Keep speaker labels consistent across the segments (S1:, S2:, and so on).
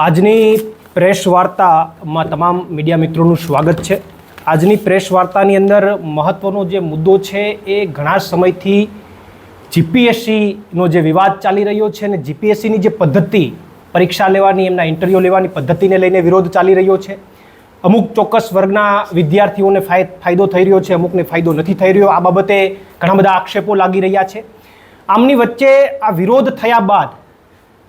S1: આજની પ્રેસ વાર્તામાં તમામ મીડિયા મિત્રોનું સ્વાગત છે. આજની પ્રેસ વાર્તાની અંદર મહત્વનો જે મુદ્દો છે એ ઘણા સમયથી જીપીએસસીનો જે વિવાદ ચાલી રહ્યો છે અને જીપીએસસીની જે પદ્ધતિ, પરીક્ષા લેવાની, એમના ઇન્ટરવ્યૂ લેવાની પદ્ધતિને લઈને વિરોધ ચાલી રહ્યો છે. અમુક ચોક્કસ વર્ગના વિદ્યાર્થીઓને ફાયદો થઈ રહ્યો છે, અમુકને ફાયદો નથી થઈ રહ્યો. આ બાબતે ઘણા બધા આક્ષેપો લાગી રહ્યા છે. આમની વચ્ચે આ વિરોધ થયા બાદ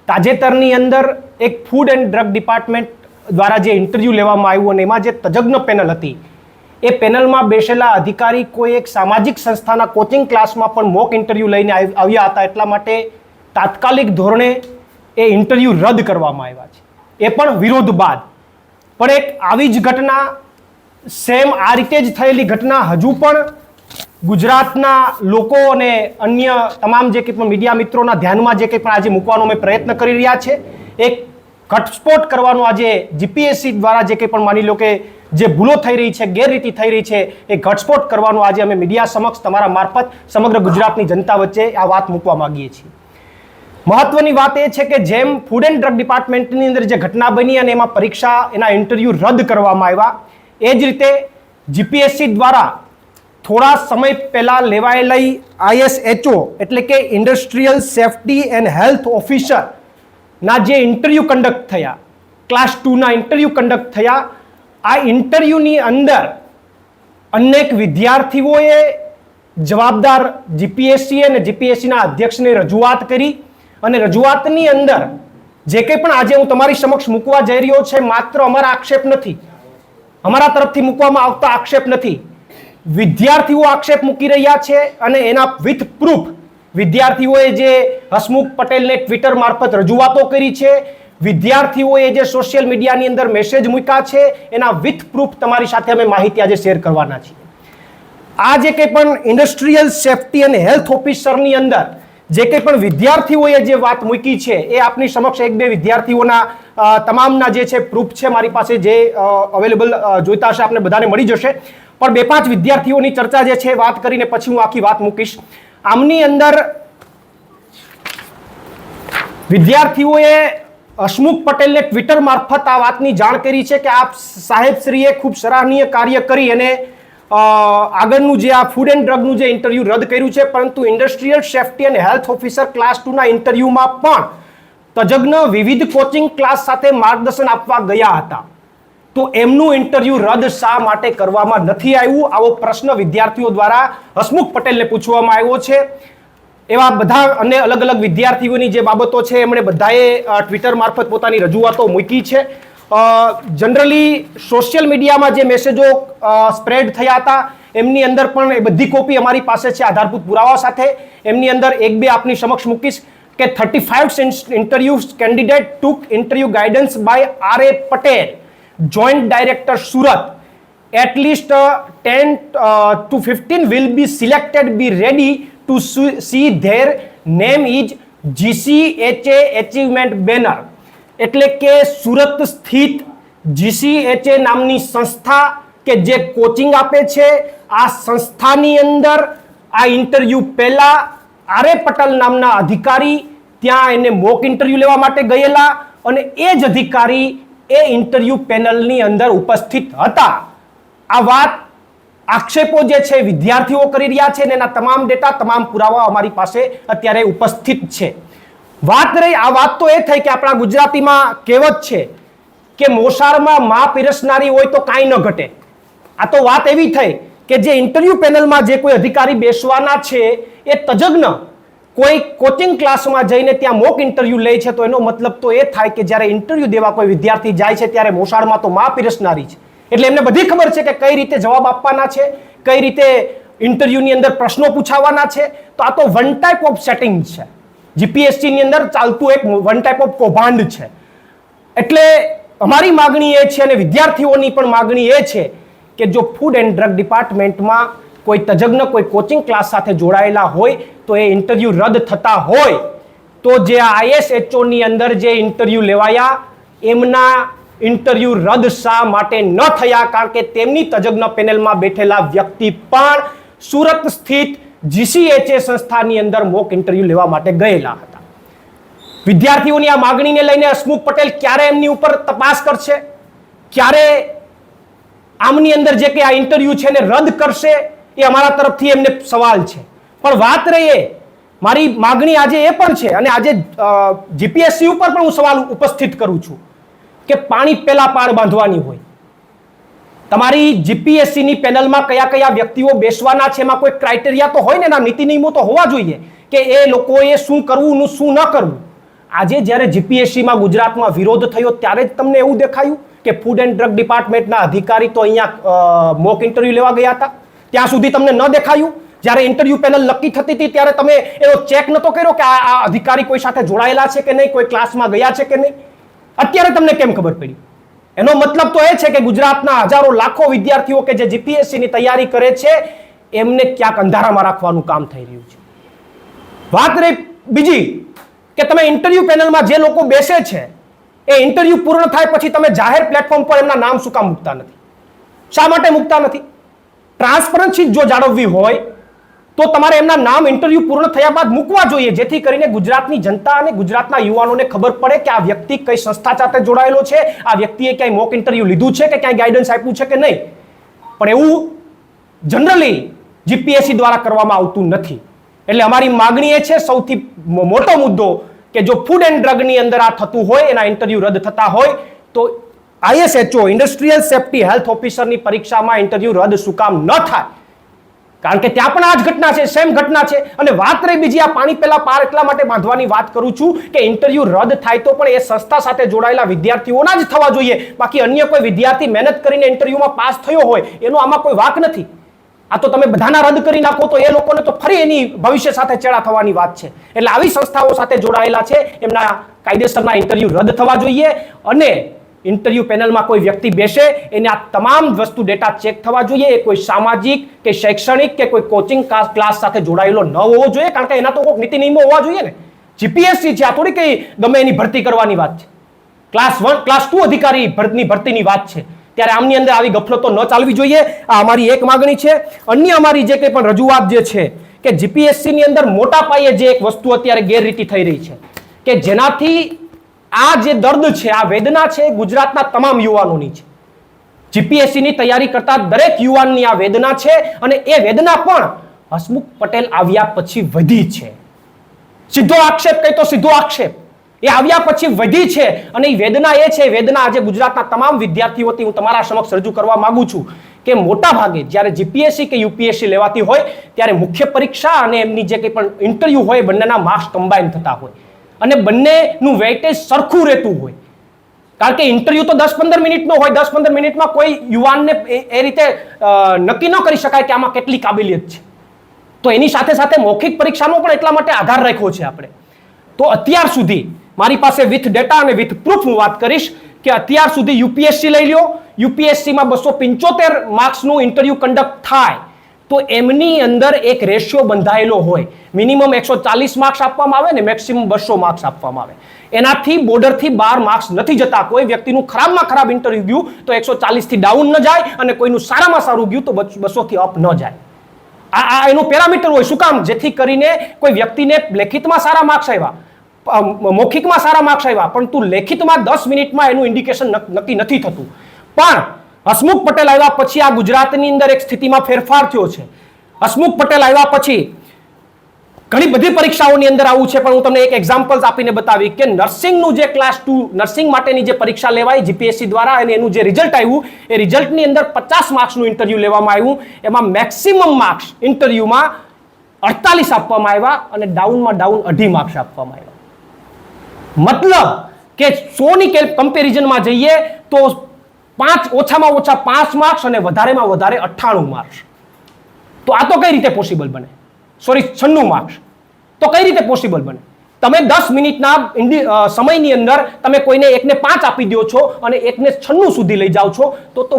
S1: તાજેતરની અંદર એક ફૂડ એન્ડ ડ્રગ ડિપાર્ટમેન્ટ દ્વારા જે ઇન્ટરવ્યૂ લેવામાં આવ્યું અને એમાં જે તજજ્ઞ પેનલ હતી, એ પેનલમાં બેસેલા અધિકારી કોઈ એક સામાજિક સંસ્થાના કોચિંગ ક્લાસમાં પણ મોક ઇન્ટરવ્યૂ લઈને આવ્યા હતા. એટલા માટે તાત્કાલિક ધોરણે એ ઇન્ટરવ્યૂ રદ કરવામાં આવ્યા છે. એ પણ વિરોધ બાદ. પણ એક આવી જ ઘટના સેમ આ રીતે જ થયેલી ઘટના હજુ પણ ગુજરાતના લોકો અને અન્ય તમામ જે કંઈ પણ મીડિયા મિત્રોના ધ્યાનમાં જે કંઈ પણ આજે મૂકવાનો અમે પ્રયત્ન કરી રહ્યા છે, એક ઘટસ્ફોટ કરવાનો આજે જીપીએસસી દ્વારા જે કંઈ પણ માની લો કે જે ભૂલો થઈ રહી છે, ગેરરીતિ થઈ રહી છે, એ ઘટસ્ફોટ કરવાનો આજે અમે મીડિયા સમક્ષ તમારા મારફત સમગ્ર ગુજરાતની જનતા વચ્ચે આ વાત મૂકવા માંગીએ છીએ. મહત્વની વાત એ છે કે જેમ ફૂડ એન્ડ ડ્રગ ડિપાર્ટમેન્ટની અંદર જે ઘટના બની અને એમાં પરીક્ષા, એના ઇન્ટરવ્યૂ રદ કરવામાં આવ્યા, એ જ રીતે જીપીએસસી દ્વારા થોડા સમય પહેલાં લેવાયેલી આઈએસએચઓ એટલે કે industrial safety and health officer ના જે ઇન્ટરવ્યૂ કન્ડક્ટ થયા, ક્લાસ ટુના ઇન્ટરવ્યૂ કન્ડક્ટ થયા, આ ઇન્ટરવ્યૂની અંદર અનેક વિદ્યાર્થીઓએ જવાબદાર જીપીએસસી અને જીપીએસસીના અધ્યક્ષને રજૂઆત કરી અને રજૂઆતની અંદર જે કંઈ પણ આજે હું તમારી સમક્ષ મૂકવા જઈ રહ્યો છે, માત્ર અમારા આક્ષેપ નથી. અમારા તરફથી મૂકવામાં આવતા આક્ષેપ નથી. વિદ્યાર્થીઓ આક્ષેપ મૂકી રહ્યા છે અને એના વિથ પ્રૂફ વિદ્યાર્થીઓએ જે હસમુખ પટેલને ટ્વિટર મારફત રજૂઆતો કરી છે, વિદ્યાર્થીઓએ જે સોશિયલ મીડિયાની અંદર મેસેજ મૂક્યા છે, એના વિથ પ્રૂફ તમારી સાથે અમે માહિતી આજે શેર કરવાના છીએ. આ જે કંઈ પણ ઇન્ડસ્ટ્રીયલ સેફટી અને હેલ્થ ઓફિસરની અંદર જે કંઈ પણ વિદ્યાર્થીઓએ જે વાત મૂકી છે, એ આપની સમક્ષ એક બે વિદ્યાર્થીઓના તમામના જે છે પ્રૂફ છે મારી પાસે જે અવેલેબલ જોઈતા હશે, આપને બધાને મળી જશે. પણ બે પાંચ વિદ્યાર્થીઓની ચર્ચા જે છે, વાત કરીને પછી હું આખી વાત મૂકીશ. આમની અંદર વિદ્યાર્થીઓએ હસમુખ પટેલને ટ્વિટર મારફત આ વાતની જાણ કરી છે કે આપ સાહેબશ્રીએ ખૂબ સરાહનીય કાર્ય કરી અને આગળનું જે આ ફૂડ એન્ડ ડ્રગનું જે ઇન્ટરવ્યૂ રદ કર્યું છે, પરંતુ ઇન્ડસ્ટ્રીયલ સેફ્ટી અને હેલ્થ ઓફિસર ક્લાસ ટુના ઇન્ટરવ્યૂમાં પણ તજજ્ઞ વિવિધ કોચિંગ ક્લાસ સાથે માર્ગદર્શન આપવા ગયા હતા. તો એમનું ઇન્ટરવ્યૂ રદ શા માટે કરવામાં નથી આવ્યું? આવો પ્રશ્ન વિદ્યાર્થીઓ દ્વારા હસમુખ પટેલને પૂછવામાં આવ્યો છે. એવા બધા અને અલગ અલગ વિદ્યાર્થીઓની જે બાબતો છે, એમણે બધાએ ટ્વિટર મારફત પોતાની રજૂઆતો મૂકી છે. જનરલી સોશિયલ મીડિયામાં જે મેસેજો સ્પ્રેડ થયા હતા એમની અંદર પણ એ બધી કોપી અમારી પાસે છે આધારભૂત પુરાવા સાથે. એમની અંદર એક બે આપની સમક્ષ મૂકીશ કે thirty five interview candidate took interview guidance by R A Patel joint director Surat at least uh, 10 uh, to 15 will be selected be ready to see their name is GCHA achievement એટલે કે સુરત સ્થિત જીસીએચએ નામની સંસ્થા કે જે coaching આપે છે, આ સંસ્થાની અંદર આ ઇન્ટરવ્યૂ પહેલા આરે પટેલ નામના અધિકારી ત્યાં એને મોક ઇન્ટરવ્યૂ લેવા માટે ગયેલા અને એ જ અધિકારી એ ઇન્ટરવ્યૂ પેનલની અંદર ઉપસ્થિત હતા. આ વાત આક્ષેપો જે છે વિદ્યાર્થીઓ કરી રહ્યા છે અને એના તમામ ડેટા તમામ પુરાવા અમારી પાસે અત્યારે ઉપસ્થિત છે. વાત રહી, આ વાત તો એ થઈ કે આપણા ગુજરાતીમાં કહેવત છે કે મોસાળમાં માં પીરસનારી હોય તો કાંઈ ન ઘટે. આ તો વાત એવી થઈ કે જે ઇન્ટરવ્યુ પેનલમાં જે કોઈ અધિકારી બેસવાના છે, એ તજજ્ઞ કોઈ કોચિંગ ક્લાસમાં જઈને ત્યાં મોક ઇન્ટરવ્યુ લે છે, તો એનો મતલબ તો એ થાય કે જ્યારે ઇન્ટરવ્યુ દેવા કોઈ વિદ્યાર્થી જાય છે, ત્યારે મોસાળમાં તો માં પીરસનારી છે એટલે એમને બધી ખબર છે કે કઈ રીતે જવાબ આપવાના છે, કઈ રીતે ઇન્ટરવ્યુની અંદર પ્રશ્નો પૂછાવાના છે, તો આ તો વન ટાઈપ ઓફ સેટિંગ છે. જીપીએસસી ની અંદર ચાલતું એક વન ટાઈપ ઓફ કૌભાંડ છે. એટલે અમારી માગણી એ છે અને વિદ્યાર્થીઓની પણ માગણી એ છે કે જો ફૂડ એન્ડ ડ્રગ ડિપાર્ટમેન્ટમાં કોઈ તજજ્ઞ, કોઈ કોચિંગ ક્લાસ સાથે જોડાયેલા હોય, તો એ ઇન્ટરવ્યુ રદ થતા હોય, તો જે આઈએસએચઓ ની અંદર જે ઇન્ટરવ્યુ લેવાયા, એમના ઇન્ટરવ્યુ રદ શા માટે ન થયા? કારણ કે તેમની તજજ્ઞ પેનલમાં બેઠેલા વ્યક્તિ પણ સુરત સ્થિત જીસીએચએ સંસ્થાની અંદર મોક ઇન્ટરવ્યુ લેવા માટે ગયેલા હતા. વિદ્યાર્થીઓની આ માગણીને લઈને હસમુખ પટેલ ક્યારે એમની ઉપર તપાસ કરશે? ક્યારે આમની અંદર જે કે આ ઇન્ટરવ્યુ છે એને રદ કરશે એ અમારા તરફથી એમને સવાલ છે. પણ વાત રહીએ, મારી માગણી આજે એ પણ છે અને આજે જીપીએસસી ઉપર પણ હું સવાલ ઉપસ્થિત કરું છું કે પાણી પેલા પાર બાંધવાની હોય. તમારી જીપીએસસી ની પેનલમાં કયા કયા વ્યક્તિઓ બેસવાના છે, એમાં કોઈ ક્રાઇટેરિયા તો હોય ને, એના નીતિ નિયમો તો હોવા જોઈએ કે એ લોકોએ શું કરવું શું ન કરવું. આજે જ્યારે જીપીએસસીમાં ગુજરાતમાં વિરોધ થયો, ત્યારે જ તમને એવું દેખાયું કે ફૂડ એન્ડ ડ્રગ ડિપાર્ટમેન્ટના અધિકારી તો અહીંયા મોક ઇન્ટરવ્યુ લેવા ગયા હતા. ત્યાં સુધી તમને ન દેખાયું? જ્યારે ઇન્ટરવ્યુ પેનલ નક્કી થતી હતી, ત્યારે તમે એનો ચેક નતો કર્યો કે આ અધિકારી કોઈ સાથે જોડાયેલા છે કે નહીં, કોઈ ક્લાસમાં ગયા છે કે નહીં? અત્યારે તમને કેમ ખબર પડી? એનો મતલબ તો એ છે કે ગુજરાતના હજારો લાખો વિદ્યાર્થીઓ કે જે જીપીએસસી ની તૈયારી કરે છે, એમને ક્યાંક અંધારામાં રાખવાનું કામ થઈ રહ્યું છે. વાત રહી બીજી, કે તમે ઇન્ટરવ્યુ પેનલમાં જે લોકો બેસે છે, એ ઇન્ટરવ્યુ પૂર્ણ થાય પછી તમે જાહેર પ્લેટફોર્મ પર એમના નામ શું કામ મૂકતા નથી? શા માટે મૂકતા નથી? ટ્રાન્સપરન્સી જો જાળવવી હોય તો તમારે એમના નામ ઇન્ટરવ્યુ પૂર્ણ થયા બાદ મૂકવા જોઈએ, જેથી કરીને ગુજરાતની જનતા અને ગુજરાતના યુવાનોને ખબર પડે કે આ વ્યક્તિ કઈ સંસ્થા સાથે જોડાયેલો છે, આ વ્યક્તિએ ક્યાંય મોક ઇન્ટરવ્યુ લીધું છે કે ક્યાંય ગાઈડન્સ આપ્યું છે કે નહીં. પણ એવું જનરલી જીપીએસસી દ્વારા કરવામાં આવતું નથી. એટલે અમારી માગણી એ છે, સૌથી મોટો મુદ્દો કે જો ફૂડ એન્ડ ડ્રગની અંદર આ થતું હોય, એના ઇન્ટરવ્યુ રદ થતા હોય, તો આઈએસએચઓ ઇન્ડસ્ટ્રીયલ સેફ્ટી હેલ્થ ઓફિસરની પરીક્ષામાં ઇન્ટરવ્યુ રદ શું કામ ન થાય. કારણ કે ત્યાં પણ આ જ ઘટના છે, સેમ ઘટના છે. અને વાત રહી બીજી આ પાણી પહેલા પાર એટલા માટે બાંધવાની વાત કરું છું કે ઇન્ટરવ્યુ રદ થાય તો પણ એ સંસ્થા સાથે જોડાયેલા વિદ્યાર્થીઓના જ થવા જોઈએ. બાકી અન્ય કોઈ વિદ્યાર્થી મહેનત કરીને ઇન્ટરવ્યુમાં પાસ થયો હોય, એનો આમાં કોઈ વાક નથી. આ તો તમે બધાના રદ કરી નાખો તો એ લોકોને તો ફરી એની ભવિષ્ય સાથે ચેડા થવાની વાત છે. એટલે આવી સંસ્થાઓ સાથે જોડાયેલા છે, એમના કાયદેસરના ઇન્ટરવ્યુ રદ થવા જોઈએ. અને ઇન્ટરવ્યુ પેનલમાં કોઈ વ્યક્તિ બેસે, એને આ તમામ વસ્તુ ડેટા ચેક થવા જોઈએ. એ કોઈ સામાજિક કે શૈક્ષણિક કે કોઈ કોચિંગ ક્લાસ સાથે જોડાયેલો ન હોવો જોઈએ, કારણ કે એના તો કોઈક નીતિ નિયમો હોવા જોઈએ ને. જીપીએસસી છે, આ થોડી કઈ ગમે એની ભરતી કરવાની વાત છે. ક્લાસ વન ક્લાસ ટુ અધિકારી ભરતની ભરતીની વાત છે. ત્યારે આમની અંદર આવી ગફલતો ન ચાલવી જોઈએ. આ અમારી એક માગણી છે. અન્ય અમારી જે કંઈ પણ રજૂઆત જે છે, કે જીપીએસસીની અંદર મોટા પાયે જે એક વસ્તુ અત્યારે ગેરરીતિ થઈ રહી છે, કે જેનાથી આ જે દર્દ છે, આ વેદના છે ગુજરાતના તમામ યુવાનોની છે. જીપીએસસી ની તૈયારી કરતા દરેક યુવાનની આ વેદના છે અને એ વેદના પણ હસમુખ પટેલ આવ્યા પછી વધી છે. સીધો આક્ષેપ કહી તો સીધો આક્ષેપ. એ આવ્યા પછી વધી છે અને એ વેદના એ છે વેદના આજે ગુજરાતના તમામ વિદ્યાર્થીઓથી હું તમારા સમક્ષ રજૂ કરવા માંગુ છું કે મોટા ભાગે જ્યારે જીપીએસસી કે યુપીએસસી લેવાતી હોય, ત્યારે મુખ્ય પરીક્ષા અને એમની જે કંઈ પણ ઇન્ટરવ્યૂ હોય બંનેના માર્ક્સ કમ્બાઈન થતા હોય. અને બંનેનું વેઇટેજ સરખું રહેતું હોય. કારણ કે ઇન્ટરવ્યુ તો દસ પંદર મિનિટનો હોય, દસ પંદર મિનિટમાં કોઈ યુવાનને એ- રીતે નક્કી ન કરી શકાય કે આમાં કેટલી કાબિલિયત છે. તો એની સાથે સાથે મૌખિક પરીક્ષાનો પણ એટલા માટે આધાર રાખ્યો છે આપણે. તો અત્યાર સુધી મારી પાસે વિથ ડેટા અને વિથ પ્રૂફ હું વાત કરીશ કે અત્યાર સુધી યુપીએસસી લઈ લ્યો. યુપીએસસીમાં બસો પંચોતેર માર્ક્સનું ઇન્ટરવ્યુ કન્ડક્ટ થાય. તો એમની અંદર એક રેશિયો બંધાયેલો હોય. મિનિમમ એકસો ચાલીસ માર્ક્સ આપવામાં આવે ને મેક્સિમમ બસો માર્ક્સ આપવામાં આવે. એનાથી બોર્ડરથી બાર માર્ક્સ નથી જતા. કોઈ વ્યક્તિનું ખરાબમાં ખરાબ ઇન્ટરવ્યુ ગયું તો એકસો ચાલીસથી ડાઉન ન જાય અને કોઈનું સારામાં સારું ગયું તો બસોથી અપ ન જાય. આ આ એનું પેરામીટર હોય. શું કામ? જેથી કરીને કોઈ વ્યક્તિને લેખિતમાં સારા માર્ક્સ આવ્યા. મૌખિકમાં સારા માર્ક્સ આવ્યા. પણ તું લેખિતમાં દસ મિનિટમાં એનું ઇન્ડિકેશન નક્કી નથી થતું. પણ હસમુખ પટેલ આવ્યા પછી આ ગુજરાતની અંદર એક સ્થિતિમાં ફેરફાર થયો છે. હસમુખ પટેલ આવ્યા પછી ઘણી બધી પરીક્ષાઓની અંદર આવું છે, પણ હું તમને એક એક્ઝામ્પલ્સ આપીને બતાવી કે નર્સિંગનું જે ક્લાસ ટુ નર્સિંગ માટેની જે પરીક્ષા લેવાય જીપીએસસી દ્વારા અને એનું જે રિઝલ્ટ આવ્યું, એ રિઝલ્ટની અંદર પચાસ માર્ક્સનું ઇન્ટરવ્યુ લેવામાં આવ્યું. એમાં મેક્સિમમ માર્ક્સ ઇન્ટરવ્યુમાં અડતાલીસ આપવામાં આવ્યા અને ડાઉનમાં ડાઉન અઢી માર્ક્સ આપવામાં આવ્યા. મતલબ કે સોની કમ્પેરિઝનમાં જઈએ તો પાંચ ઓછામાં ઓછા પાંચ માર્ક્સ અને વધારેમાં વધારે અઠ્ઠાણું માર્ક્સ તો આ તો કઈ રીતે પોસિબલ બને? સોરી છન્નું માર્ક્સ તો કઈ રીતે પોસિબલ બને? તમે દસ મિનિટના સમયની અંદર તમે કોઈને એકને પાંચ આપી દો છો અને એકને છન્નું સુધી લઈ જાઓ છો, તો તો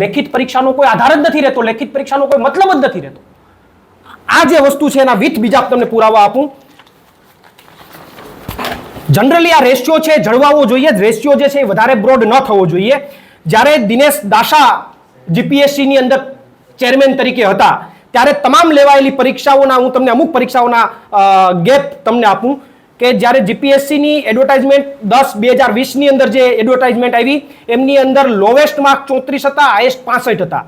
S1: લેખિત પરીક્ષાનો કોઈ આધાર જ નથી રહેતો, લેખિત પરીક્ષાનો કોઈ મતલબ જ નથી રહેતો. આ જે વસ્તુ છે એના વિથ બીજા તમને પુરાવા આપું. જનરલી આ રેશિયો છે, જળવાવો જોઈએ રેશિયો જે છે એ વધારે બ્રોડ ન થવો જોઈએ. જ્યારે દિનેશ દાશા જીપીએસસી ની અંદર ચેરમેન તરીકે હતા, ત્યારે તમામ લેવાયેલી પરીક્ષાઓના, હું તમને અમુક પરીક્ષાઓના ગેપ તમને આપું કે જ્યારે જીપીએસસીની એડવર્ટાઇઝમેન્ટ દસ બે હજાર વીસની અંદર જે એડવર્ટાઇઝમેન્ટ આવી, એમની અંદર લોવેસ્ટ માર્ક ચોત્રીસ હતા હાઈએસ્ટ પાસઠ હતા.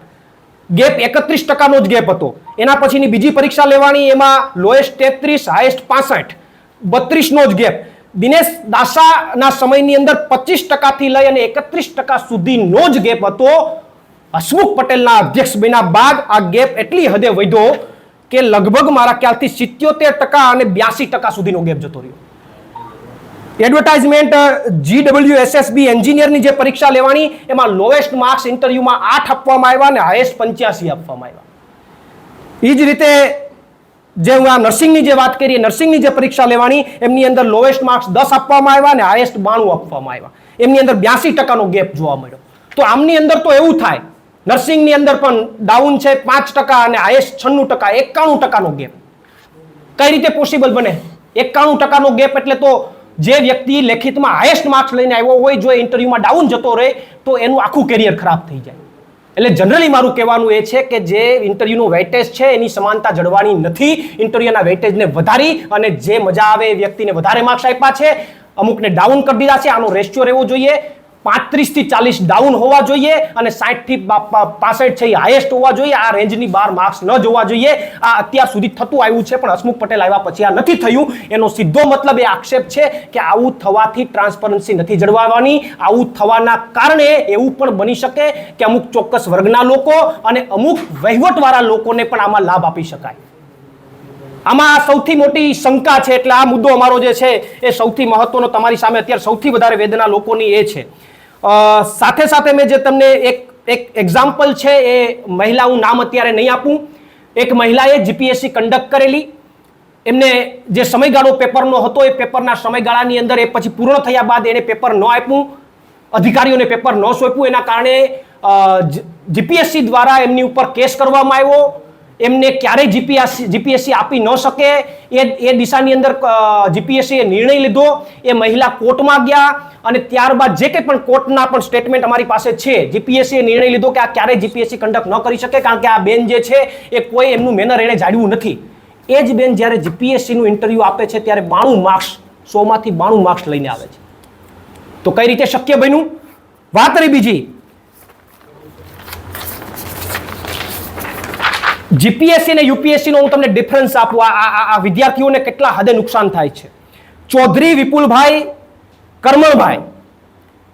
S1: ગેપ એકત્રીસ ટકાનો જ ગેપ હતો. એના પછીની બીજી પરીક્ષા લેવાની, એમાં લોએસ્ટ તેત્રીસ હાઈએસ્ટ પાસઠ. બત્રીસનો જ ગેપ. દિનેશ દાસાના સમયની અંદર પચીસ ટકાથી લઈ અને એકત્રીસ ટકા સુધીનો જ ગેપ હતો. હસમુખ પટેલના અધ્યક્ષ બન્યા બાદ આ ગેપ એટલી હદે વધ્યો કે લગભગ મારા ખ્યાલથી સિત્યોતેર ટકા અને બ્યાસી ટકા સુધીનો ગેપ જતો રહ્યો. એડવર્ટાઇઝમેન્ટ જીડબલ્યુ એસએસબી એન્જિનિયરની જે પરીક્ષા લેવાની, એમાં લોએસ્ટ માર્ક્સ ઇન્ટરવ્યુમાં આઠ આપવામાં આવ્યા અને હાઈએસ્ટ પંચ્યાસી આપવામાં આવ્યા. એ જ રીતે જે હું આ નર્સિંગની જે વાત કરીએ, નર્સિંગની જે પરીક્ષા લેવાની, એમની અંદર લોએસ્ટ માર્ક્સ દસ આપવામાં આવ્યા અને હાઈએસ્ટ બાણું આપવામાં આવ્યા. એમની અંદર બ્યાસી ટકાનો ગેપ જોવા મળ્યો. તો આમની અંદર તો એવું થાય, નર્સિંગની અંદર પણ ડાઉન છે પાંચ ટકા અને હાઈએસ્ટ છન્નું ટકા, એકાણું ટકાનો ગેપ કઈ રીતે પોસિબલ બને? એકાણું ટકાનો ગેપ એટલે તો જે વ્યક્તિ લેખિતમાં હાઈએસ્ટ માર્ક્સ લઈને આવ્યો હોય, જો ઇન્ટરવ્યુમાં ડાઉન જતો રહે, તો એનું આખું કેરિયર ખરાબ થઈ જાય. એટલે જનરલી મારું કહેવાનું એ છે કે જે ઇન્ટરવ્યુનો વેટેજ છે, એની સમાનતા જળવાની નથી. ઇન્ટરવ્યુના વેટેજને વધારી અને જે મજા આવે એ વ્યક્તિને વધારે માર્ક્સ આપ્યા છે. અમુકને ડાઉન કરી દીધા છે. આનો રેશિયો રહેવો જોઈએ. પાંત્રીસથી ચાલીસ ડાઉન હોવા જોઈએ અને સાઠથી પાસઠ છે એ હાઈએસ્ટ હોવા જોઈએ. આ રેન્જની બાર માર્ક્સ ન જોવા જોઈએ. આ અત્યાર સુધી થતું આવ્યું છે, પણ હસમુખ પટેલ આવ્યા પછી આ નથી થયું. એનો સીધો મતલબ એ આક્ષેપ છે કે આવું થવાથી ટ્રાન્સપરન્સી નથી જળવાવાની. આવું થવાના કારણે એવું પણ બની શકે કે અમુક ચોક્કસ વર્ગના લોકો અને અમુક વહીવટવાળા લોકોને પણ આમાં લાભ આપી શકાય. આમાં સૌથી મોટી શંકા છે, એટલે આ મુદ્દો અમારો જે છે એ સૌથી મહત્વનો, તમારી સામે અત્યારે સૌથી વધારે વેદના લોકોની એ છે. સાથે સાથે મેં જે તમને એક એક એક્ઝામ્પલ છે એ મહિલા હું નામ અત્યારે નહીં આપું. એક મહિલાએ જીપીએસસી કન્ડક્ટ કરેલી. એમને જે સમયગાળો પેપરનો હતો એ પેપરના સમયગાળાની અંદર એ પછી પૂર્ણ થયા બાદ એને પેપર ન આપ્યું. અધિકારીઓને પેપર ન સોંપ્યું. એના કારણે જીપીએસસી દ્વારા એમની ઉપર કેસ કરવામાં આવ્યો. એમને ક્યારેય જીપીએસસી જીપીએસસી આપી ન શકે. એ એ દિશાની અંદર જીપીએસસી એ નિર્ણય લીધો. એ મહિલા કોર્ટમાં ગયા અને ત્યારબાદ જે કંઈ પણ કોર્ટના પણ સ્ટેટમેન્ટ અમારી પાસે છે જીપીએસસી નિર્ણય લીધો કે આ ક્યારેય જીપીએસસી કન્ડક્ટ ન કરી શકે કારણ કે આ બેન જે છે, એ કોઈ એમનું મેનર એણે જાળવ્યું નથી. એ જ બેન જ્યારે જીપીએસસીનું ઇન્ટરવ્યૂ આપે છે, ત્યારે બાણું માર્ક્સ સોમાંથી બાણું માર્ક્સ લઈને આવે છે. તો કઈ રીતે શક્ય બન્યું? વાત રહી બીજી. જીપીએસસી અને યુપીએસસી નો હું તમને ડિફરન્સ આપું. આ- વિદ્યાર્થીઓને કેટલા હદે નુકસાન થાય છે? ચૌધરી વિપુલભાઈ કરમણભાઈ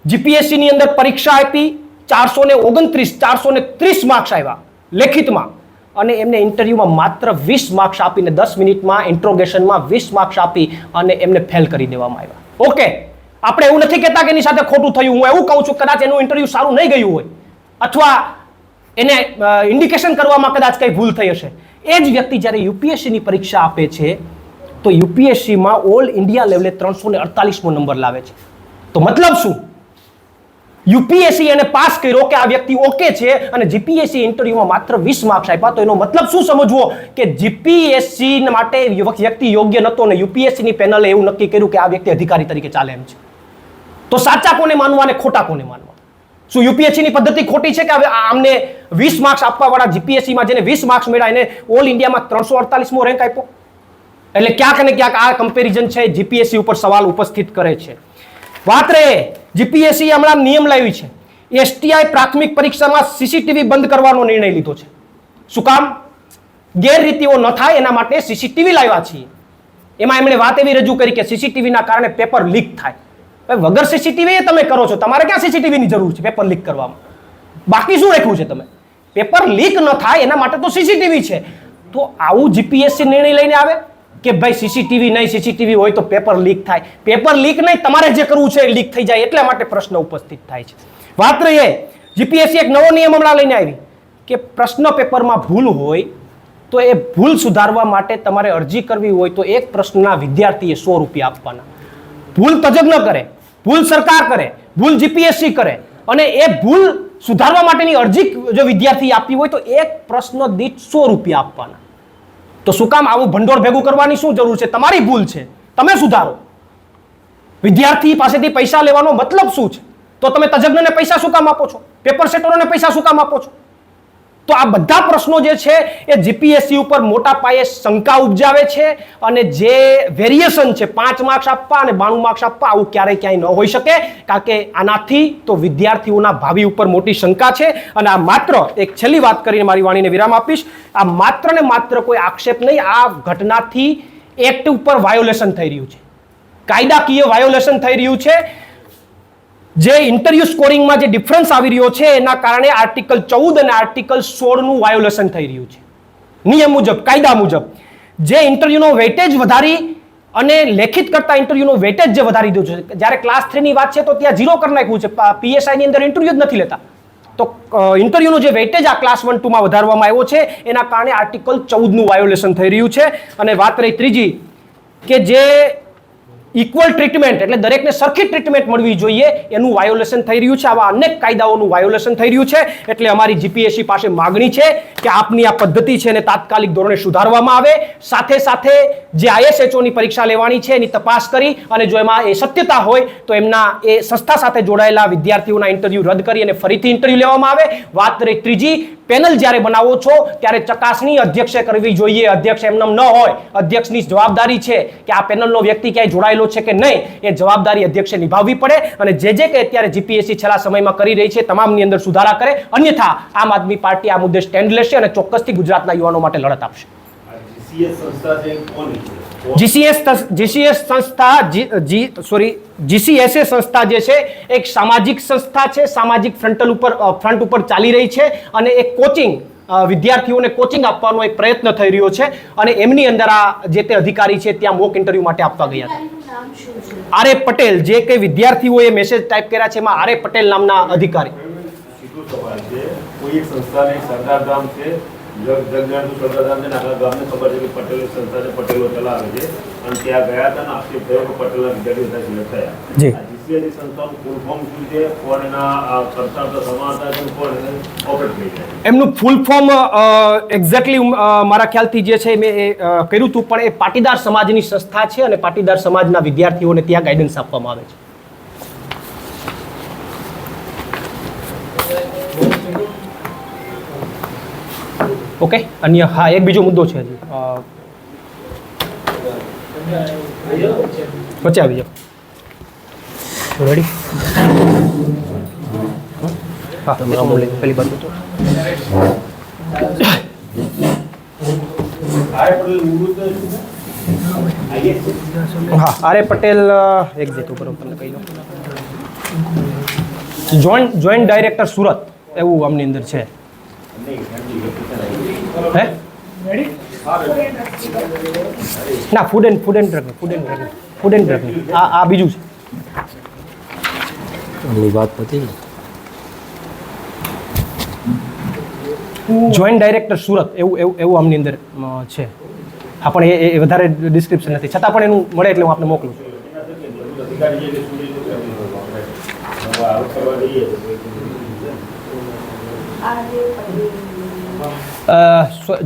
S1: જીપીએસસી ની અંદર પરીક્ષા આપી ચારસો ને ઓગણત્રીસ ચારસો ને ત્રીસ માર્ક્સ આવ્યા લેખિતમાં. અને એમને ઇન્ટરવ્યુમાં માત્ર વીસ માર્ક્સ આપીને દસ મિનિટમાં ઇન્ટ્રોગેશનમાં વીસ માર્ક્સ આપી અને એમને ફેલ કરી દેવામાં આવ્યા. ઓકે આપણે એવું નથી કહેતા કે એની સાથે ખોટું થયું. હું એવું કહું છું, કદાચ એનું ઇન્ટરવ્યુ સારું નહીં ગયું હોય. અથવા એને ઇન્ડિકેશન કરવામાં કદાચ કંઈ ભૂલ થઈ હશે. એ જ વ્યક્તિ જ્યારે યુપીએસસીની પરીક્ષા આપે છે, તો યુપીએસસીમાં ઓલ ઇન્ડિયા લેવલે ત્રણસો ને અડતાલીસમો નંબર લાવે છે. તો મતલબ શું? યુપીએસસી એને પાસ કર્યો કે આ વ્યક્તિ ઓકે છે અને જીપીએસસી ઇન્ટરવ્યુમાં માત્ર વીસ માર્ક્સ આપ્યા, તો એનો મતલબ શું સમજવો? કે જીપીએસસી માટે વ્યક્તિ યોગ્ય નહોતો અને યુપીએસસીની પેનલે એવું નક્કી કર્યું કે આ વ્યક્તિ અધિકારી તરીકે ચાલે એમ છે. તો સાચા કોને માનવા અને ખોટા કોને માનવા? શું યુપીએસસી ની પદ્ધતિ ખોટી છે કે હવે આમને વીસ માર્ક્સ આપવા વાળા જીપીએસસી માં જેને વીસ માર્ક્સ મળ્યા એને ઓલ ઇન્ડિયામાં ત્રણસો અડતાલીસમો રેન્ક આપ્યો? એટલે ક્યાંક ને ક્યાંક આ કમ્પેરિઝન છે જીપીએસસી ઉપર સવાલ ઉપસ્થિત કરે છે. વાત રહે જીપીએસસી હમણાં નિયમ લાવી છે. એસટીઆઈ પ્રાથમિક પરીક્ષામાં સીસીટીવી બંધ કરવાનો નિર્ણય લીધો છે. શું કામ? ગેરરીતિઓ ન થાય એના માટે સીસીટીવી લાવ્યા છીએ. એમાં એમણે વાત એવી રજૂ કરી કે સીસીટીવીના કારણે પેપર લીક થાય. વગર સીસીટીવી તમે કરો છો. તમારે ક્યાં સીસીટીવીની જરૂર છે પેપર લીક કરવામાં? બાકી શું રાખ્યું છે તમે? પેપર લીક ન થાય, એના માટે તો સીસીટીવી છે. તો આવું જીપીએસસી નિર્ણય લઈને આવે કે ભાઈ સીસીટીવી નહીં સીસીટીવી હોય તો પેપર લીક થાય. પેપર લીક નહીં, તમારે જે કરવું છે લીક થઈ જાય એટલા માટે પ્રશ્ન ઉપસ્થિત થાય છે. વાત રહીએ જીપીએસસી એક નવો નિયમ હમણાં લઈને આવી કે પ્રશ્ન પેપરમાં ભૂલ હોય તો એ ભૂલ સુધારવા માટે તમારે અરજી કરવી હોય તો એક પ્રશ્નના વિદ્યાર્થીએ સો રૂપિયા આપવાના. ભૂલ તજજ્ઞ કરે. ભૂલ સરકાર કરે, ભૂલ જીપીએસસી કરે અને એ ભૂલ સુધારવા માટેની અરજી જો વિદ્યાર્થી આપવી હોય તો એક પ્રશ્ન દીઠ સો રૂપિયા આપવાના. તો શું કામ આવું ભંડોળ ભેગું કરવાની શું જરૂર છે? તમારી ભૂલ છે. તમે સુધારો. વિદ્યાર્થી પાસેથી પૈસા લેવાનો મતલબ શું છે? તો તમે તજજ્ઞને પૈસા શું કામ આપો છો? પેપર સેટરોને પૈસા શું કામ આપો છો? તો આ બધા પ્રશ્નો જે છે એ જીપીએસસી ઉપર મોટા પાયે શંકા ઉપજાવે છે અને જે વેરિએશન છે, પાંચ માર્ક્સ આપવા અને બાણું માર્ક્સ આપવા, આવું ક્યારેય ક્યાંય ન હોઈ શકે. કારણ કે આનાથી તો વિદ્યાર્થીઓના ભાવિ ઉપર મોટી શંકા છે. અને આ માત્ર એક છેલ્લી વાત કરીને મારી વાણીને વિરામ આપીશ. આ માત્ર ને માત્ર કોઈ આક્ષેપ નહીં, આ ઘટનાથી એક્ટ ઉપર વાયોલેશન થઈ રહ્યું છે. કાયદાકીય વાયોલેશન થઈ રહ્યું છે. જે ઇન્ટરવ્યુ સ્કોરિંગમાં જે ડિફરન્સ આવી રહ્યો છે, એના કારણે આર્ટિકલ ચૌદ અને આર્ટિકલ સોળનું વાયોલેશન થઈ રહ્યું છે. નિયમ મુજબ, કાયદા મુજબ. જે ઇન્ટરવ્યુનો વેટેજ વધારી અને લેખિત કરતા ઇન્ટરવ્યુનો વેટેજ જે વધારી દીધું છે, જ્યારે ક્લાસ થ્રીની વાત છે, તો ત્યાં ઝીરો કરી નાખ્યું છે પીએસઆઈની અંદર ઇન્ટરવ્યુ જ નથી લેતા. તો ઇન્ટરવ્યુનો જે વેટેજ આ ક્લાસ વન ટુમાં વધારવામાં આવ્યો છે, એના કારણે આર્ટિકલ ચૌદનું વાયોલેશન થઈ રહ્યું છે. અને વાત રહી ત્રીજી, કે જે ઇક્વલ ટ્રીટમેન્ટ એટલે દરેકને સરખી ટ્રીટમેન્ટ મળવી જોઈએ, એનું વાયોલેશન થઈ રહ્યું છે. આવા અનેક કાયદાઓનું વાયોલેશન થઈ રહ્યું છે. એટલે અમારી જીપીએસસી પાસે માગણી છે કે આપની આ પદ્ધતિ છે એને તાત્કાલિક ધોરણે સુધારવામાં આવે. સાથે સાથે જે આઈએસએચઓની પરીક્ષા લેવાની છે, એની તપાસ કરી અને જો એમાં એ સત્યતા હોય, તો એમના એ સંસ્થા સાથે જોડાયેલા વિદ્યાર્થીઓના ઇન્ટરવ્યૂ રદ કરી અને ફરીથી ઇન્ટરવ્યૂ લેવામાં આવે. વાત રહી ત્રીજી પેનલ જ્યારે બનાવો છો, ત્યારે ચકાસણી અધ્યક્ષે કરવી જોઈએ. અધ્યક્ષ એમનેમ ન હોય, અધ્યક્ષની જવાબદારી છે કે આ પેનલનો વ્યક્તિ ક્યાંય જોડાયેલો છે કે નહીં એ જવાબદારી અધ્યક્ષે નિભાવવી પડે અને જે જે કે અત્યારે જીપીએસસી છેલ્લા સમયમાં કરી રહી છે તમામની અંદર સુધારા કરે અન્યથા આમ આદમી પાર્ટી આ મુદ્દે સ્ટેન્ડ લેશે અને ચોક્કસથી ગુજરાતના યુવાનો માટે લડત આપશે
S2: જીસીએસ સંસ્થા?
S1: જીસીએસ જી સોરી જીસીએસએ સંસ્થા જે છે એક સામાજિક સંસ્થા છે સામાજિક ફ્રન્ટલ ઉપર ફ્રન્ટ ઉપર ચાલી રહી છે અને એક કોચિંગ વિદ્યાર્થીઓને કોચિંગ આપવાનો એક પ્રયત્ન થઈ રહ્યો છે અને એમની અંદર આ જે તે અધિકારી છે ત્યાં મોક ઇન્ટરવ્યૂ માટે આપવા ગયા હતા આર પટેલ જે કે વિદ્યાર્થીઓએ મેસેજ ટાઈપ કર્યા છે એમાં આરે પટેલ નામના અધિકારી.
S2: સીધો સવાલ છે. કોઈ એક સંસ્થાને સરદાર ધામ છે જગજાણતું સરદાર ધામ છે ને ગામને ખબર છે કે પટેલ સંસ્થા છે પટેલો ચલાવે છે. અને ત્યાં ગયા હતા ને આક્ષેપ થયો કે પટેલના વિદ્યાર્થીઓ થયા.
S1: જી.
S2: સંસ્થાનું ફૂલ ફોર્મ શું છે? કોણ એના કરતા હતા સમાનતા છે? કોણ ઓપરેટ થઈ જાય.
S1: એમનું ફૂલ ફોર્મ એક્ઝેક્ટલી મારા ખ્યાલથી જે છે મેં એ કર્યું હતું, પણ એ પાટીદાર સમાજની સંસ્થા છે અને પાટીદાર સમાજના વિદ્યાર્થીઓને ત્યાં ગાઈડન્સ આપવામાં આવે છે. ઓકે અન્ય, હા, એક બીજો મુદ્દો છે હજી. વચ્ચે આવી જાઓ રેડી હા તમારા પેલી બાજુ તો? હા આરે પટેલ અ, એક જે ઉપર તમને કહી દઉં. જોઈન્ટ જોઈન્ટ ડાયરેક્ટર સુરત એવું આમની અંદર છે. હે? ના food and food and drug food and drug food and drug આ આ બીજું છે.
S3: એમની વાત પતી
S1: જોઈન્ટ ડાયરેક્ટર સુરત, એવું એવું એવું આમની અંદર છે. હા, પણ એ વધારે ડિસ્ક્રિપ્શન નથી. છતાં પણ એનું મળે એટલે હું આપને મોકલું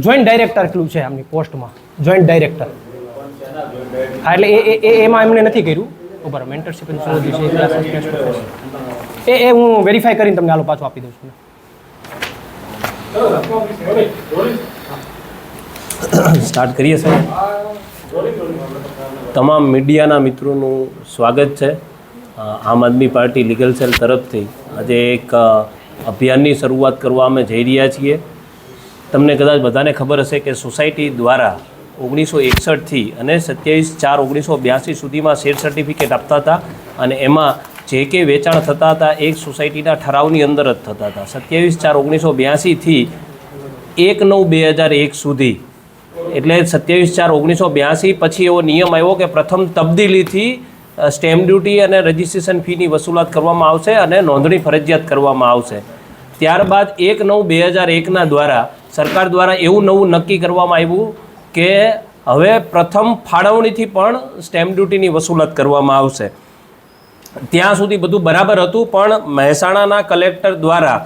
S1: જોઈન્ટ ડાયરેક્ટર એટલું છે આમની પોસ્ટમાં. જોઈન્ટ ડાયરેક્ટર હા, એટલે એ, એમાં એમણે નથી કર્યું? ઉપર મેન્ટરશિપ. એ એ હું વેરીફાઈ કરીને તમને આલો પાછું આપી દઉં છું.
S3: સ્ટાર્ટ કરીએ, સાહેબ. તમામ મીડિયાના મિત્રોનું સ્વાગત છે. આમ આદમી પાર્ટી લીગલ સેલ તરફથી આજે એક અભિયાનની શરૂઆત કરવા અમે જઈ રહ્યા છીએ. તમને કદાચ બધાને ખબર હશે કે સોસાયટી દ્વારા ઓગણીસો એકસઠથી અને સત્યાવીસ ચાર ઓગણીસો બ્યાસી સુધીમાં શેર સર્ટિફિકેટ આપતા હતા અને એમાં જે કે વેચાણ થતા હતા, એક સોસાયટીના ઠરાવની અંદર જ થતા હતા. સત્યાવીસ ચાર ઓગણીસો બ્યાસીથી એક નવ બે હજાર એક સુધી. એટલે સત્યાવીસ ચાર ઓગણીસો બ્યાસી પછી એવો નિયમ આવ્યો કે પ્રથમ તબદીલીથી સ્ટેમ્પ ડ્યુટી અને રજિસ્ટ્રેશન ફીની વસૂલાત કરવામાં આવશે અને નોંધણી ફરજિયાત કરવામાં આવશે. ત્યારબાદ એક નવ બે હજાર એકના દ્વારા સરકાર દ્વારા એવું નવું નક્કી કરવામાં આવ્યું કે હવે પ્રથમ ફાળવણીથી પણ સ્ટેમ્પ ડ્યુટીની વસૂલાત કરવામાં આવશે. ત્યાં સુધી બધું બરાબર હતું, પણ મહેસાણાના કલેક્ટર દ્વારા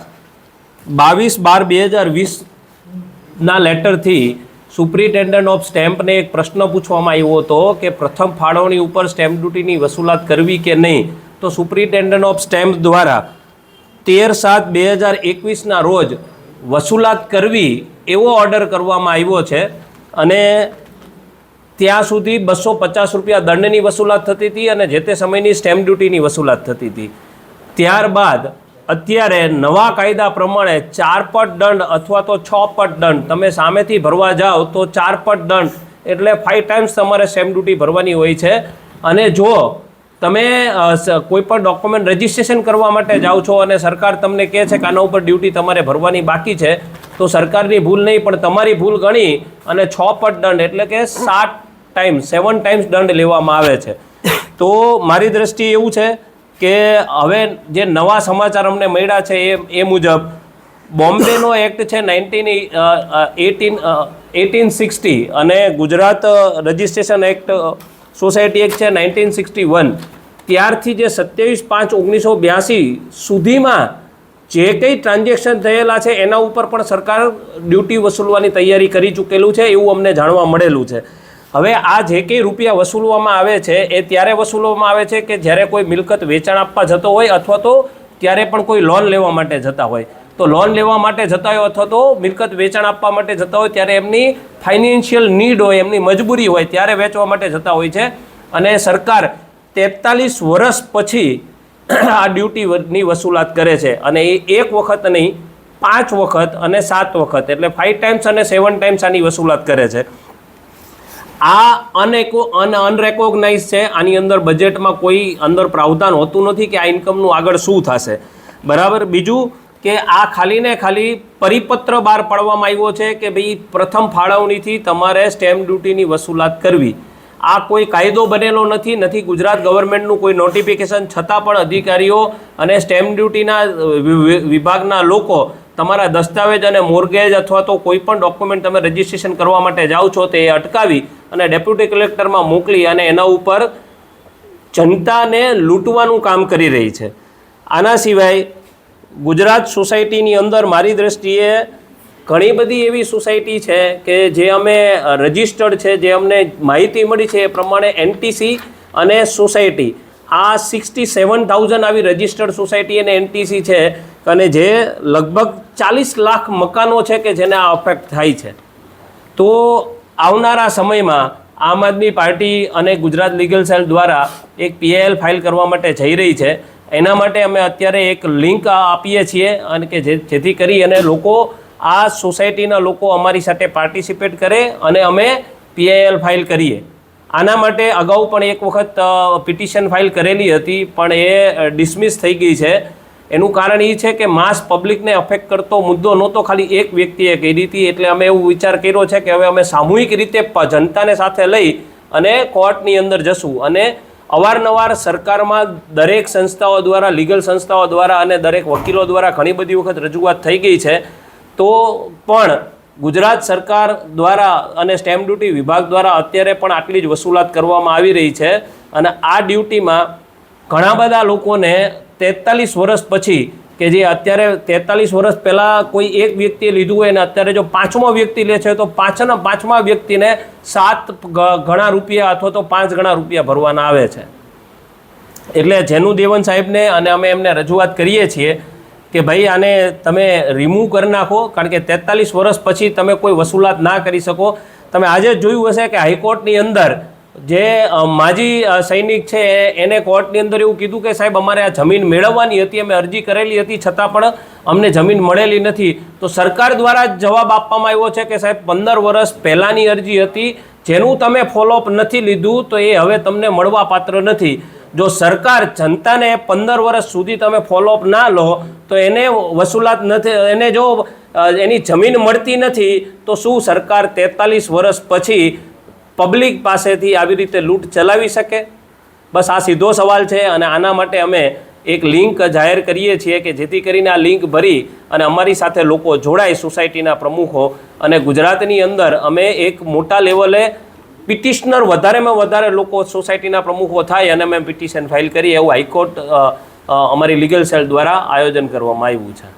S3: બાવીસ બાર બે હજાર વીસના લેટરથી સુપ્રિન્ટેન્ડન્ટ ઓફ સ્ટેમ્પને એક પ્રશ્ન પૂછવામાં આવ્યો હતો કે પ્રથમ ફાળવણી ઉપર સ્ટેમ્પ ડ્યુટીની વસૂલાત કરવી કે નહીં? તો સુપ્રિન્ટેન્ડન્ટ ઓફ સ્ટેમ્પ દ્વારા તેર સાત બે હજાર એકવીસના રોજ વસૂલાત કરવી એવો ઓર્ડર કરવામાં આવ્યો છે. અને ત્યાં સુધી બસો પચાસ રૂપિયા દંડની વસૂલાત થતી હતી અને જે તે સમયની સ્ટેમ્પ ડ્યુટીની વસૂલાત થતી હતી. ત્યારબાદ અત્યારે નવા કાયદા પ્રમાણે ચાર પટ દંડ અથવા તો છ પટ દંડ તમે સામેથી ભરવા જાઓ તો ચાર પટ દંડ એટલે ફાઇવ ટાઈમ્સ તમારે સ્ટેમ્પ ડ્યુટી ભરવાની હોય છે. અને જો તમે કોઈ પણ ડોક્યુમેન્ટ રજિસ્ટ્રેશન કરવા માટે જાઓ છો અને સરકાર તમને કહે છે કે આના ઉપર ડ્યુટી તમારે ભરવાની બાકી છે, તો સરકારની ભૂલ નહીં, પણ તમારી ભૂલ ગણી અને છ પટ દંડ, એટલે કે સાત ટાઈમ સેવન ટાઈમ્સ દંડ લેવામાં આવે છે. તો મારી દ્રષ્ટિએ એવું છે કે હવે જે નવા સમાચાર અમને મળ્યા છે એ એ મુજબ, બોમ્બેનો એક્ટ છે નાઇન્ટીન એટીન એટીન સિક્સટી અને Gujarat registration act society act છે નાઇન્ટીન સિક્સટી વન. ત્યારથી જે સત્યાવીસ પાંચ ઓગણીસો બ્યાસી સુધીમાં જે કંઈ ટ્રાન્ઝેક્શન થયેલા છે, એના ઉપર પણ સરકાર ડ્યુટી વસૂલવાની તૈયારી કરી ચૂકેલું છે, એવું અમને જાણવા મળેલું છે. હવે આ જે કંઈ રૂપિયા વસૂલવામાં આવે છે, એ ત્યારે વસૂલવામાં આવે છે કે જ્યારે કોઈ મિલકત વેચાણ આપવા જતો હોય અથવા તો ત્યારે પણ કોઈ લોન લેવા માટે જતા હોય. તો લોન લેવા માટે જતા હોય અથવા તો મિલકત વેચાણ આપવા માટે જતા હોય ત્યારે એમની ફાઇનાન્શિયલ નીડ હોય, એમની મજબૂરી હોય ત્યારે વેચવા માટે જતા હોય છે. અને સરકાર તેતાલીસ વર્ષ પછી આ ડ્યુટીની વસૂલાત કરે છે. અને એ એક વખત નહીં, પાંચ વખત અને સાત વખત, એટલે ફાઇવ ટાઈમ્સ અને સેવન ટાઈમ્સ આની વસૂલાત કરે છે. આ અનેકો અન અનરેકોગ્નાઇઝ છે. આની અંદર બજેટમાં કોઈ અંદર પ્રાવધાન હોતું નથી કે આ ઇન્કમનું આગળ શું થશે. બરાબર? બીજું કે આ ખાલી ને ખાલી પરિપત્ર બહાર પાડવામાં આવ્યો છે કે ભાઈ પ્રથમ ફાળવણીથી તમારે સ્ટેમ્પ ડ્યુટીની વસૂલાત કરવી. આ કોઈ કાયદો બનેલો નથી નથી ગુજરાત ગવર્મેન્ટનું કોઈ નોટિફિકેશન, છતાં પણ અધિકારીઓ અને સ્ટેમ્પ ડ્યુટીના વિભાગના લોકો તમારા દસ્તાવેજ અને મોર્ગેજ અથવા તો કોઈ પણ ડોક્યુમેન્ટ તમે રજિસ્ટ્રેશન કરવા માટે જાઓ છો તે અટકાવી અને ડેપ્યુટી કલેક્ટરમાં મોકલી અને એના ઉપર જનતાને લૂંટવાનું કામ કરી રહી છે. આના સિવાય ગુજરાત સોસાયટીની અંદર મારી દ્રષ્ટિએ ઘણી બધી એવી સોસાયટી છે કે જે અમે રજિસ્ટર્ડ છે, જે અમને માહિતી મળી છે એ પ્રમાણે એનટીસી અને સોસાયટી. આ સિક્સટી સેવન થાઉઝન્ડ આવી રજિસ્ટર્ડ સોસાયટી અને એનટીસી છે અને જે લગભગ ચાલીસ લાખ મકાનો છે કે જેને આ અફેક્ટ થાય છે. તો આવનારા સમયમાં આમ આદમી પાર્ટી અને ગુજરાત લીગલ સેલ દ્વારા એક પીએલ ફાઇલ કરવા માટે જઈ રહી છે. એના માટે અમે અત્યારે એક લિંક આપીએ છીએ અને કે જેથી કરી અને લોકો આ સોસાયટીના લોકો અમારી સાથે પાર્ટિસિપેટ કરે અને અમે પીઆઈએલ ફાઇલ કરીએ. આના માટે અગાઉ પણ એક વખત પિટિશન ફાઇલ કરેલી હતી, પણ એ ડિસમિસ થઈ ગઈ છે. એનું કારણ એ છે કે માસ પબ્લિકને અફેક્ટ કરતો મુદ્દો નહોતો. ખાલી એક વ્યક્તિએ કરી હતી, એટલે અમે એવું વિચાર કર્યો છે કે હવે અમે સામૂહિક રીતે જનતાને સાથે લઈ અને કોર્ટની અંદર જશું. અને અવારનવાર સરકારમાં દરેક સંસ્થાઓ દ્વારા, લીગલ સંસ્થાઓ દ્વારા અને દરેક વકીલો દ્વારા ઘણી બધી વખત રજૂઆત થઈ ગઈ છે. તો પણ ગુજરાત સરકાર દ્વારા અને સ્ટેમ્પ ડ્યુટી વિભાગ દ્વારા અત્યારે પણ આટલી જ વસૂલાત કરવામાં આવી રહી છે. અને આ ડ્યુટીમાં ઘણા બધા લોકોને તેતાલીસ વર્ષ પછી કે જે અત્યારે તેતાલીસ વર્ષ પહેલાં કોઈ એક વ્યક્તિએ લીધું હોય અને અત્યારે જો પાંચમો વ્યક્તિ લે છે તો પાંચના પાંચમા વ્યક્તિને સાત ઘણા રૂપિયા અથવા તો પાંચ ગણા રૂપિયા ભરવાના આવે છે. એટલે જેનું દેવન સાહેબને અને અમે એમને રજૂઆત કરીએ છીએ કે ભાઈ આને તમે રિમૂવ કરી નાખો, કારણ કે તેતાલીસ વર્ષ પછી તમે કોઈ વસૂલાત ના કરી શકો. તમે આજે જ જોયું હશે કે હાઈકોર્ટની અંદર જે માજી સૈનિક છે, એને કોર્ટની અંદર એવું કીધું કે, સાહેબ, અમારે આ જમીન મેળવવાની હતી, અમે અરજી કરેલી હતી, છતાં પણ અમને જમીન મળેલી નથી. તો સરકાર દ્વારા જવાબ આપવામાં આવ્યો છે કે, સાહેબ, પંદર વર્ષ પહેલાંની અરજી હતી, જેનું તમે ફોલોઅપ નથી લીધું, તો એ હવે તમને મળવા પાત્ર નથી. જો સરકાર જનતાને પંદર વર્ષ સુધી તમે ફોલોઅપ ના લો, તો એને વસૂલાત નથી, એને જો એની જમીન મળતી નથી, તો શું સરકાર તેતાલીસ વર્ષ પછી પબ્લિક પાસેથી આવી રીતે લૂંટ ચલાવી શકે? બસ આ સીધો સવાલ છે અને આના માટે અમે એક લિંક જાહેર કરીએ છીએ કે જેથી કરીને આ લિંક ભરી અને અમારી સાથે લોકો જોડાય સોસાયટીના પ્રમુખો અને ગુજરાતની અંદર અમે એક મોટા લેવલે પિટિશનર વધારેમાં વધારે લોકો સોસાયટીના પ્રમુખો થાય અને અમે પિટિશન ફાઇલ કરીએ એવું હાઈકોર્ટ અમારી લીગલ સેલ દ્વારા આયોજન કરવામાં આવ્યું છે.